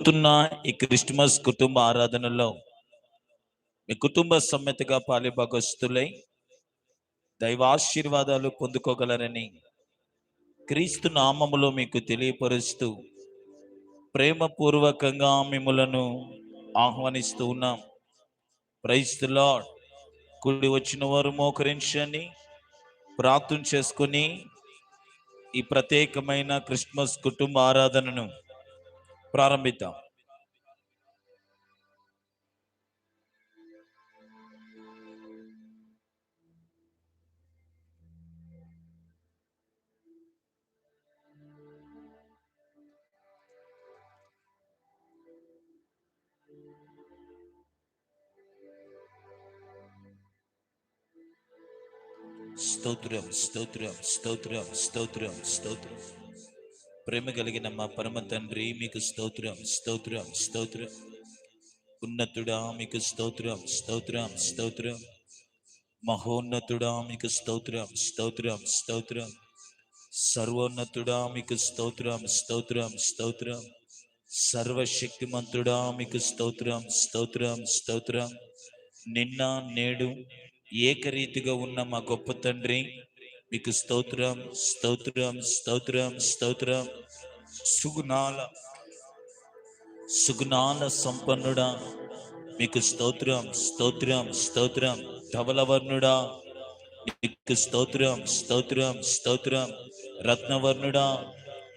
జరుగుతున్న ఈ క్రిస్మస్ కుటుంబ ఆరాధనలో మీ కుటుంబ సమ్మెతగా పాలిభాగస్తులై దైవాశీర్వాదాలు పొందుకోగలరని క్రీస్తు నామములో మీకు తెలియపరుస్తూ ప్రేమపూర్వకంగా మిమ్మలను ఆహ్వానిస్తూ ఉన్నాం. ప్రైజ్ కుడి వచ్చిన వారు మోకరించని ప్రార్థన చేసుకొని ఈ ప్రత్యేకమైన క్రిస్మస్ కుటుంబ ఆరాధనను ప్రారంభిద్దాం. స్తోత్రం స్తోత్రం స్తోత్రం స్తోత్రం స్తోత్రం. ప్రేమ కలిగిన మా పరమ తండ్రి మీకు స్తోత్రం స్తోత్రం స్తోత్రం. ఉన్నతుడా మీకు స్తోత్రం స్తోత్రం స్తోత్రం. మహోన్నతుడా మీకు స్తోత్రం స్తోత్రం స్తోత్రం. సర్వోన్నతుడా మీకు స్తోత్రం స్తోత్రం స్తోత్రం. సర్వశక్తిమంతుడా మీకు స్తోత్రం స్తోత్రం స్తోత్రం. నిన్న నేడు ఏకరీతిగా ఉన్న మా గొప్ప తండ్రి మీకు స్తోత్రం స్తోత్రం స్తోత్రం స్తోత్రం. సుగుణాల సుగుణాల సంపన్నుడా. మీకు స్తోత్రం స్తోత్రం స్తోత్రం. ధవలవర్ణుడా. నీకు స్తోత్రం స్తోత్రం స్తోత్రం. రత్నవర్ణుడా.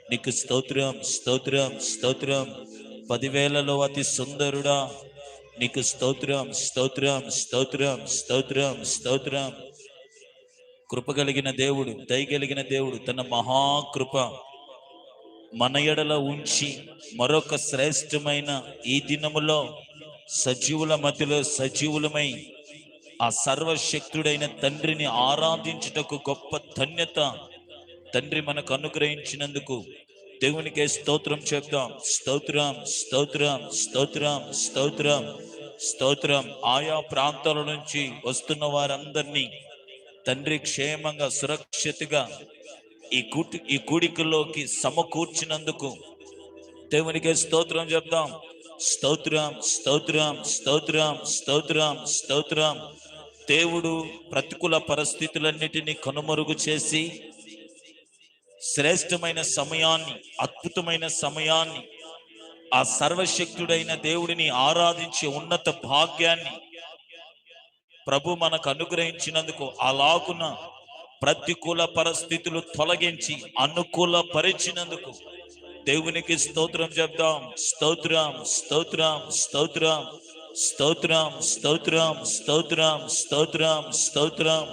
నీకు స్తోత్రం స్తోత్రం స్తోత్రం. పదివేలలో అతి సుందరుడా. నీకు స్తోత్రం స్తోత్రం స్తోత్రం స్తోత్రం స్తోత్రం. కృప కలిగిన దేవుడు దయగలిగిన దేవుడు తన మహాకృప. మన ఎడల ఉంచి మరొక శ్రేష్టమైన ఈ దినములో సజీవుల మధ్యలో సజీవులమై ఆ సర్వశక్తుడైన తండ్రిని ఆరాధించుటకు గొప్ప ధన్యత తండ్రి మనకు అనుగ్రహించినందుకు దేవునికే స్తోత్రం చెప్తాం స్తోత్రం స్తోత్రం స్తోత్రం స్తోత్రం స్తోత్రం. ఆయా ప్రాంతాల నుంచి వస్తున్న వారందరినీ తండ్రి క్షేమంగా సురక్షితగా ఈ కూటి ఈ కూడికలోకి సమకూర్చినందుకు దేవునికి స్తోత్రం చెప్దాం. స్తోత్రం స్తోత్రం స్తోత్రం స్తోత్రం స్తోత్రం. దేవుడు ప్రతికూల పరిస్థితులన్నిటినీ కనుమరుగు చేసి శ్రేష్టమైన సమయాన్ని అద్భుతమైన సమయాన్ని ఆ సర్వశక్తుడైన దేవుడిని ఆరాధించే ఉన్నత భాగ్యాన్ని ప్రభు మనకు అనుగ్రహించినందుకు అలాగున ప్రతికూల పరిస్థితులు తొలగించి అనుకూల పరిచినందుకు దేవునికి స్తోత్రం చెప్దాం. స్తోత్రం స్తోత్రం స్తోత్రం స్తోత్రం స్తోత్రం స్తోత్రం స్తోత్రం స్తోత్రం.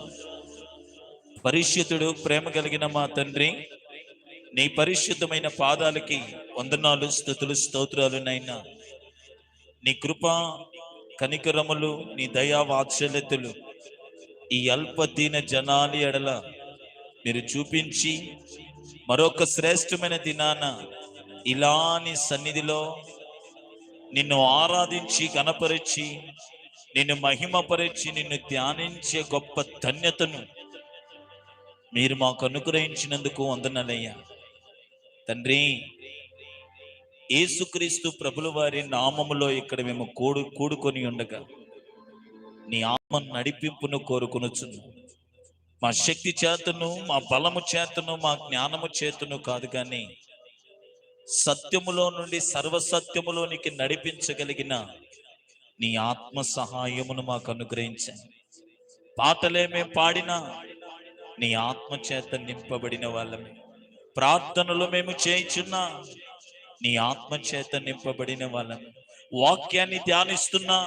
పరిశుద్ధుడు ప్రేమ కలిగిన మా తండ్రి నీ పరిశుద్ధమైన పాదాలకి వందనాలు స్థుతులు స్తోత్రాలునైనా నీ కృప కనికరములు నీ దయా వాత్సల్యతలు ఈ అల్పదీన జనాలి ఎడల మీరు చూపించి మరొక శ్రేష్టమైన దినాన ఇలాని సన్నిధిలో నిన్ను ఆరాధించి కనపరిచి నిన్ను మహిమపరిచి నిన్ను ధ్యానించే గొప్ప ధన్యతను మీరు మాకు అనుగ్రహించినందుకు వందనాలయ్యా. తండ్రి ఏసుక్రీస్తు ప్రభుల వారి నామములో ఇక్కడ మేము కూడు కూడుకొని ఉండగా నీ మన నడిపింపును కోరుకొనుచును. మా శక్తి చేతను మా బలము చేతను మా జ్ఞానము చేతను కాదు కానీ సత్యములో నుండి సర్వసత్యములోనికి నడిపించగలిగిన నీ ఆత్మ సహాయమును మాకు అనుగ్రహించండి పాటలే మేము పాడినా నీ ఆత్మ చేత నింపబడిన వాళ్ళమే. ప్రార్థనలు మేము చేయించున్నా నీ ఆత్మ చేత నింపబడిన వాళ్ళమే. వాక్యాన్ని ధ్యానిస్తున్నా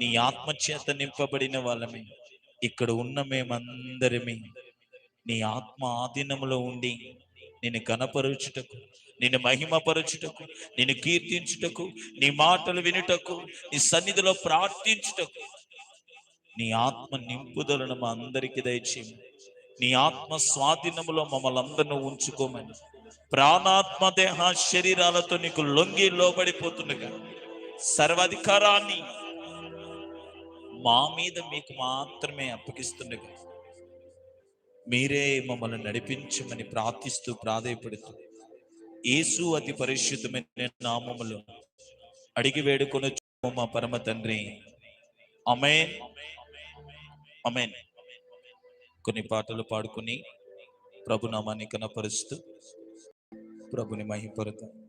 నీ ఆత్మ చేత నింపబడిన వాళ్ళమే. ఇక్కడ ఉన్న మేమందరమే. నీ ఆత్మ ఆధీనములో ఉండి నేను కనపరుచుటకు నిన్ను మహిమపరచుటకు నిన్ను కీర్తించుటకు నీ మాటలు వినుటకు నీ సన్నిధిలో ప్రార్థించుటకు. నీ ఆత్మ నింపుదలను మా అందరికీ దయచేయము నీ ఆత్మ స్వాధీనములో మమ్మల్ని అందరినీ ఉంచుకోమని. ప్రాణాత్మ దేహ శరీరాలతో నీకు లొంగి లోబడిపోతుండగా సర్వాధికారాన్ని మా మీద మీకు మాత్రమే అప్పగిస్తుండగా. మీరే మమ్మల్ని నడిపించమని ప్రార్థిస్తూ ప్రాధాయపడుతూ యేసు అతి పరిశుద్ధమైన నామములు అడిగి వేడుకొని మా పరమ తండ్రి. అమేన్ అమేన్ కొన్ని పాటలు పాడుకుని ప్రభునామాన్ని కనపరుస్తూ ప్రభుని మహిపరుతాం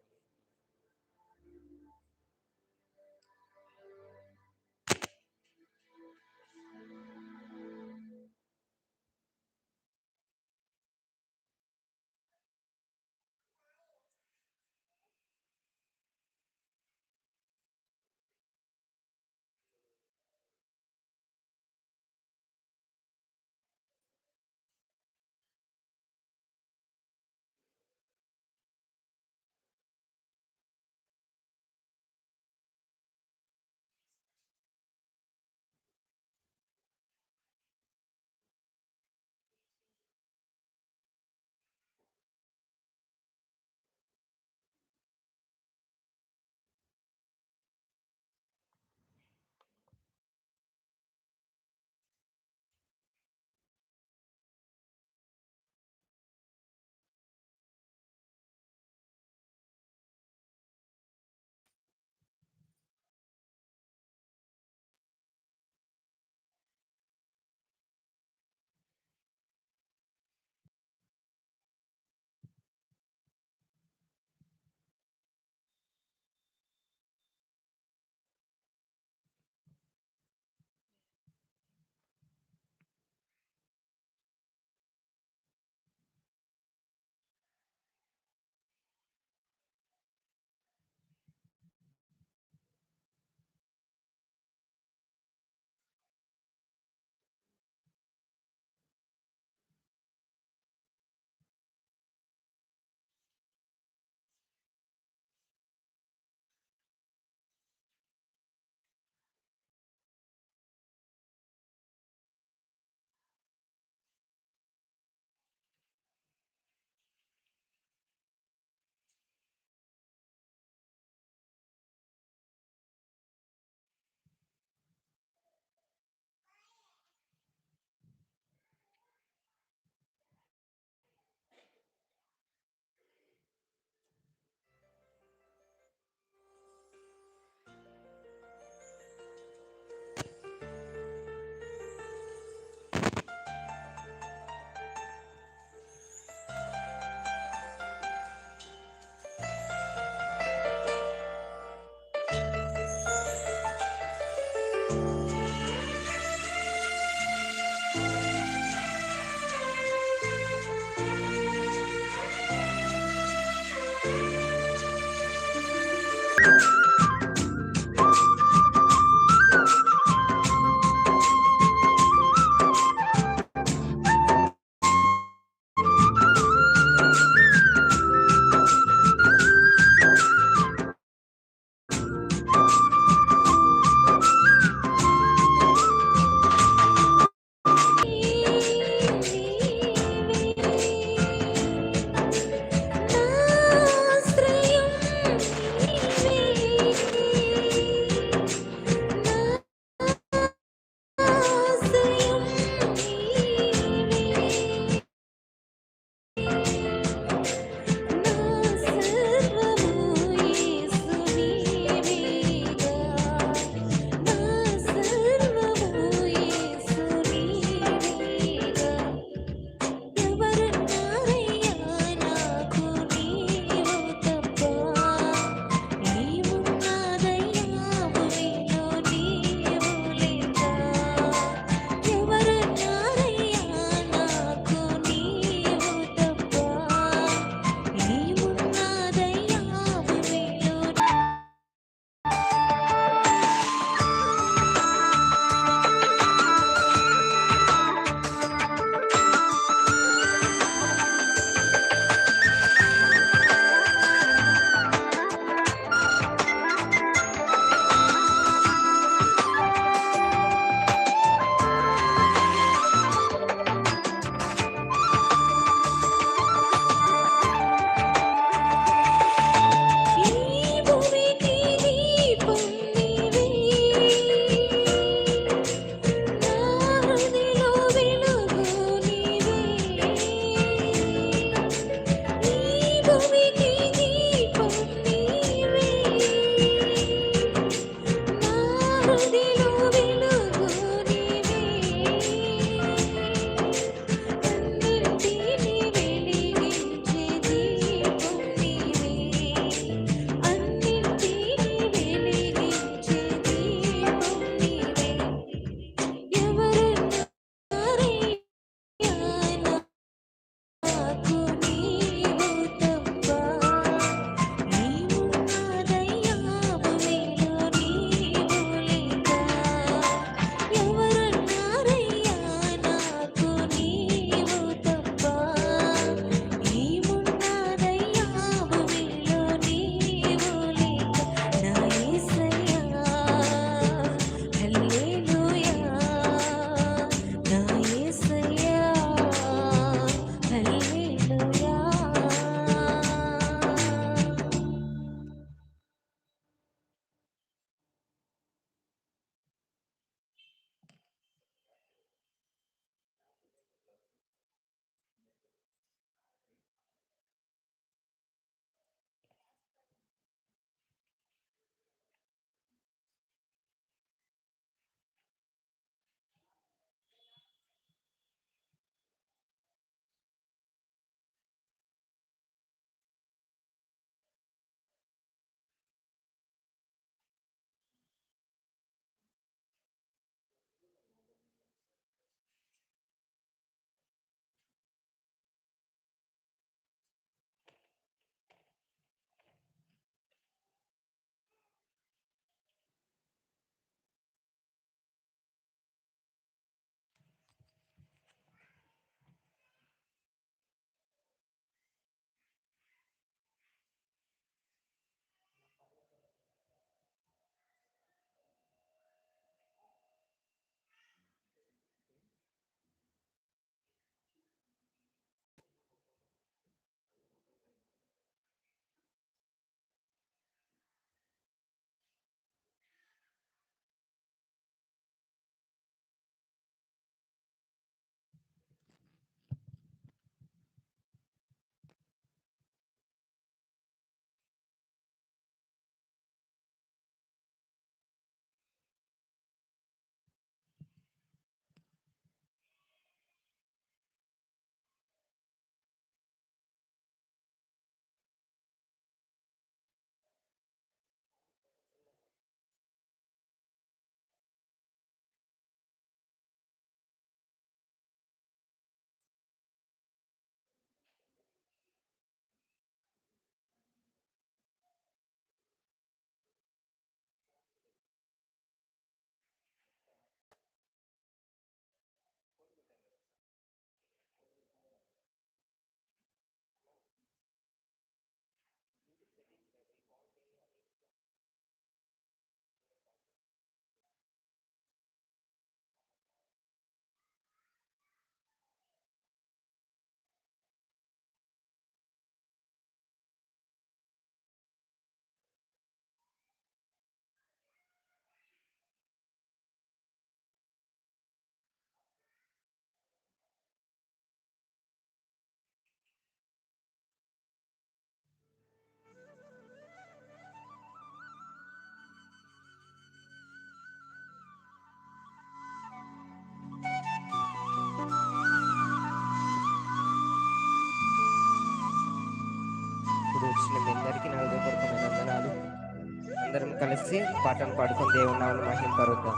కలిసి పాటలు పాడుకుని దేవుని నామను మహింపరుద్దాం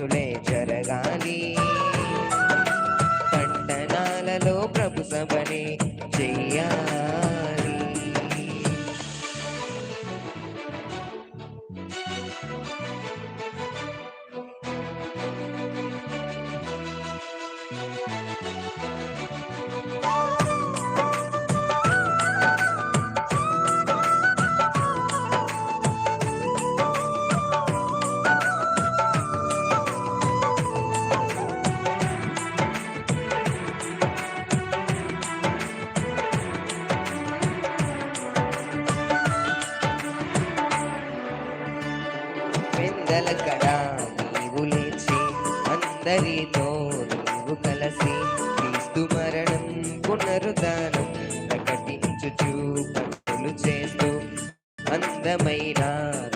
సువార్త జరగాలి. పట్టణాలలో ప్రభు సభని చెయ్యాలి అందరితో నీవు కలిసి క్రీస్తు మరణం పునరుదానం ప్రకటించు పనులు చేస్తూ అందమైన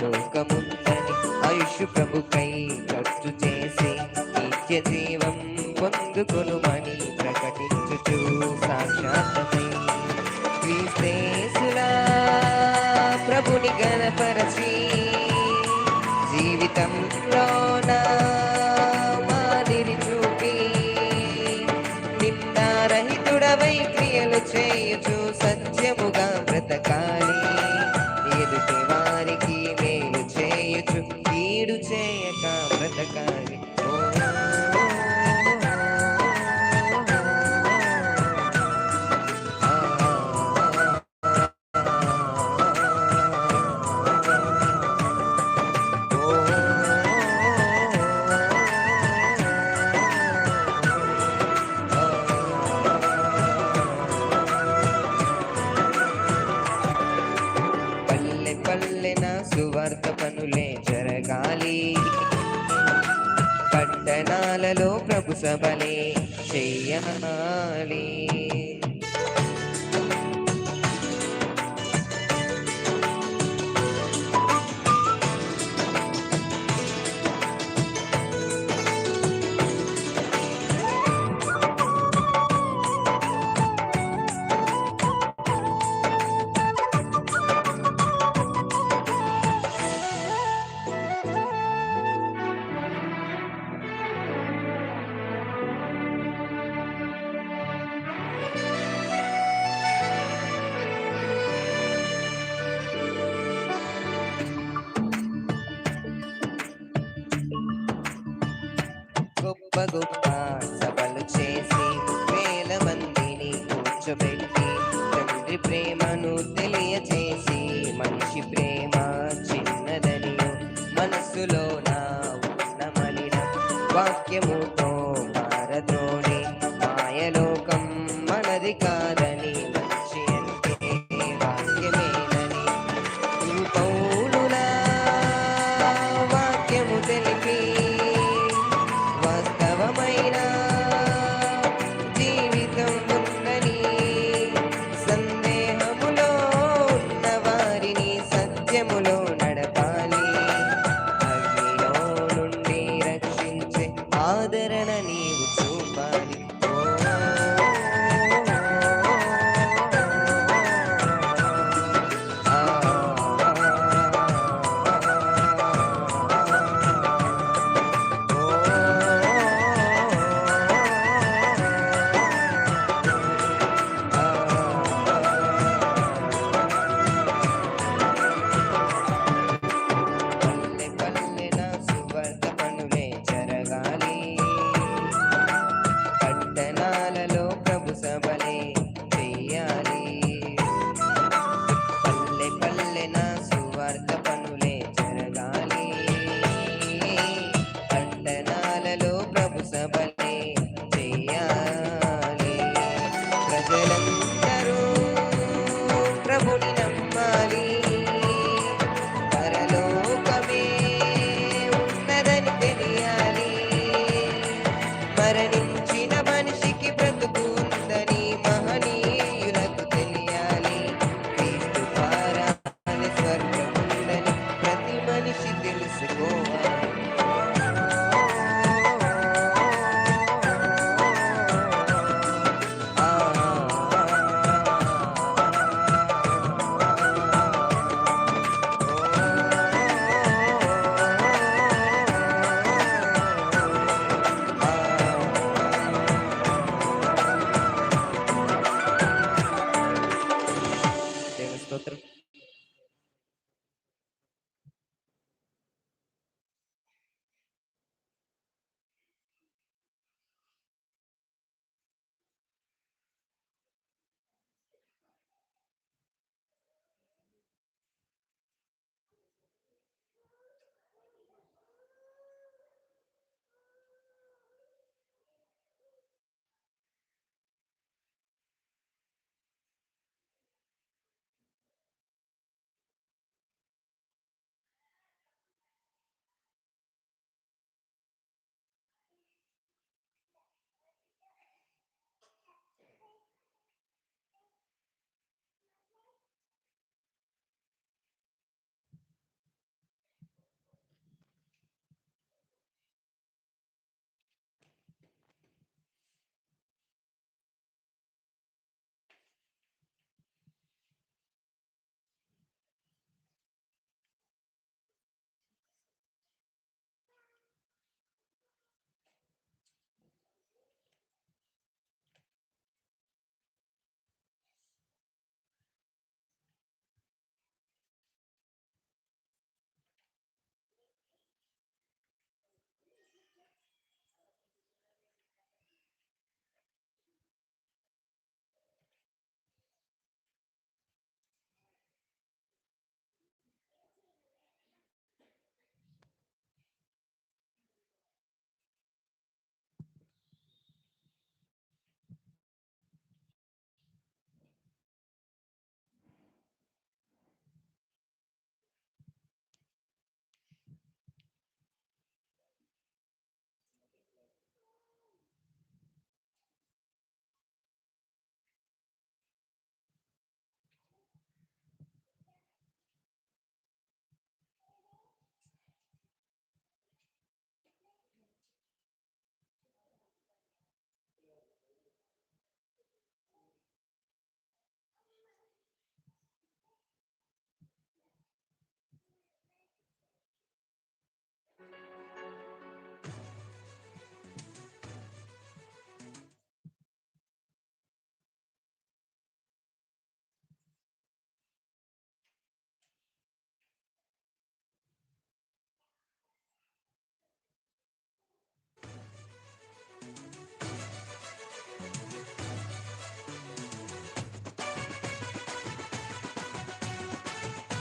లోకముందని ఆయుష్ ప్రభుకై ఖర్చు చేసి నిత్య జీవం పొందుకొనుమని ప్రకటించుచు సాక్షాత్మై క్రీస్తేసులా ప్రభుని గణపరచి జీవితం చెయ్యాలి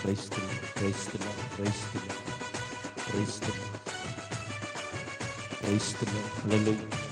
క్రైస్తులు క్రైస్తులు క్రైస్తులు క్రైస్తులు క్రైస్తులు హల్లెలూయా.